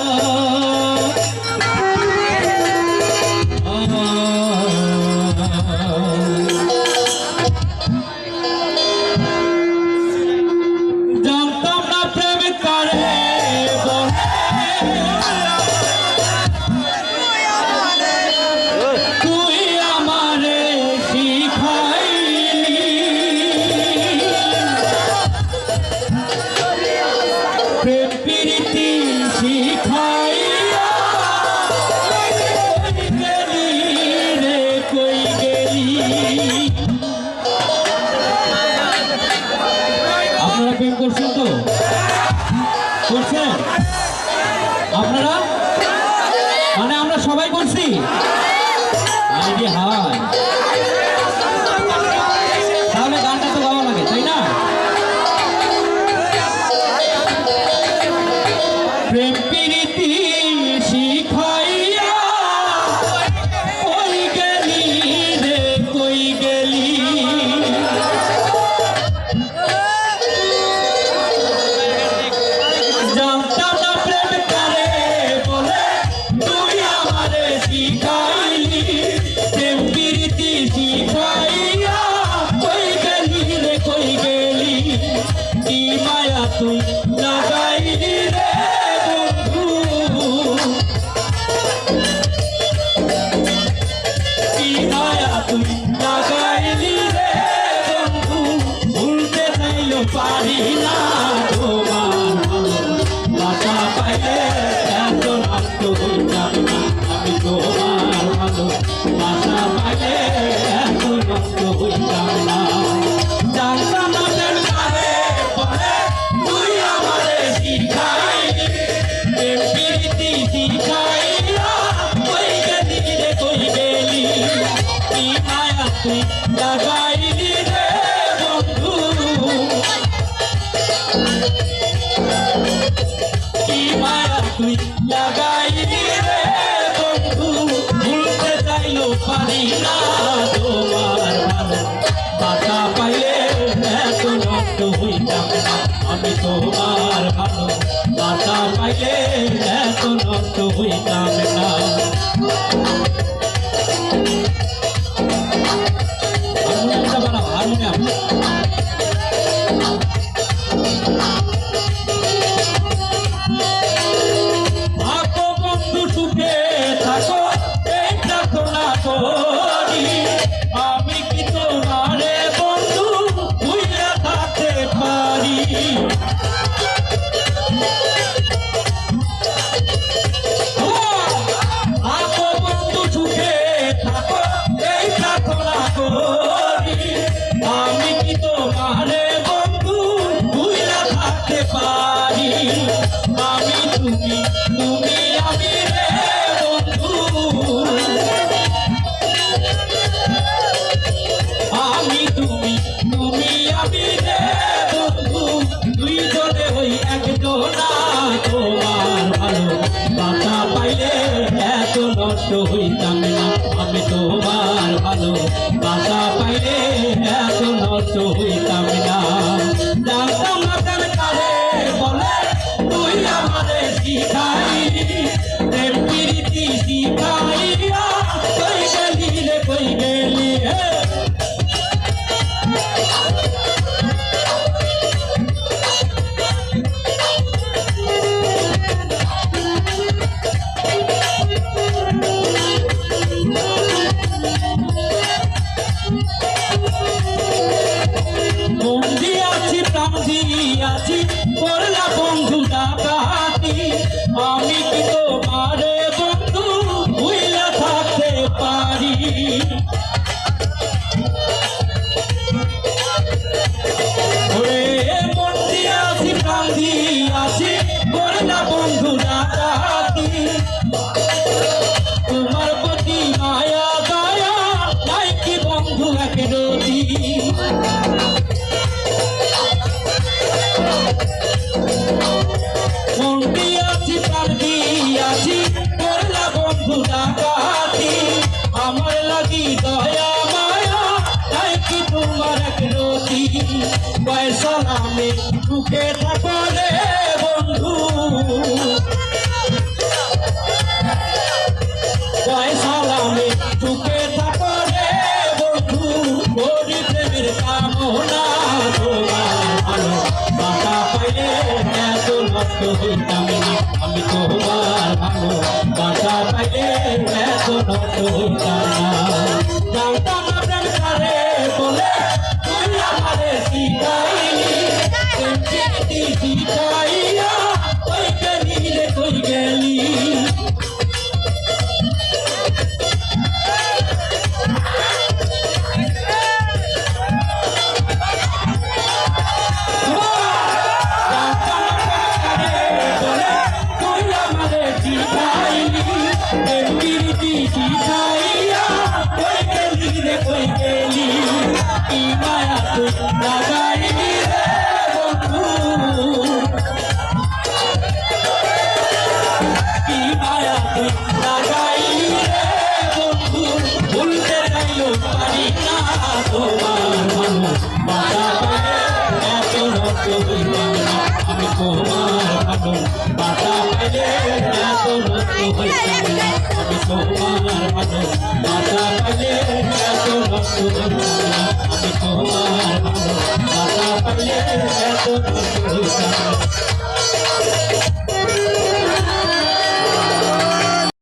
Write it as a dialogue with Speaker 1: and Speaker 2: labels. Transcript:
Speaker 1: Oh. মায়া তুই না গাইলি রে বন্ধু ভুলতে চাইল পারি না তুই লাগাইলি রে বন্ধু, কি মায়া তুই? লাগাইলি না তোমার আমি তোমার ভালো। বাসা পাইলে এত নষ্ট হইতাম তুমি তুমি আমি রে বন্ধু। আমি তুমি তুমি রে বন্ধু দুইজনে হই একজনা তোমার ভালো বাতা পাইলে এত নষ্ট হইতাম না। আমি তোমার ভালো বাতা পাইলে এত নষ্ট হই পয়সা নামে মুখে বন্ধু। পয়সা নামে মুখে বন্ধু। গরিব প্রেমের কামনা মাথা পাইলে এত নষ্ট হইতাম আমি তোমার ভালো। মাথা পাইলে এত নষ্ট হইতাম না। জানতাম ভালো বাধা পেলে এত নষ্ট হইতাম না আমি তোমার ভালো বাধা পেলে এত নষ্ট হইতাম না আমি তোমার ভালো বাধা পেলে এত নষ্ট হইতাম না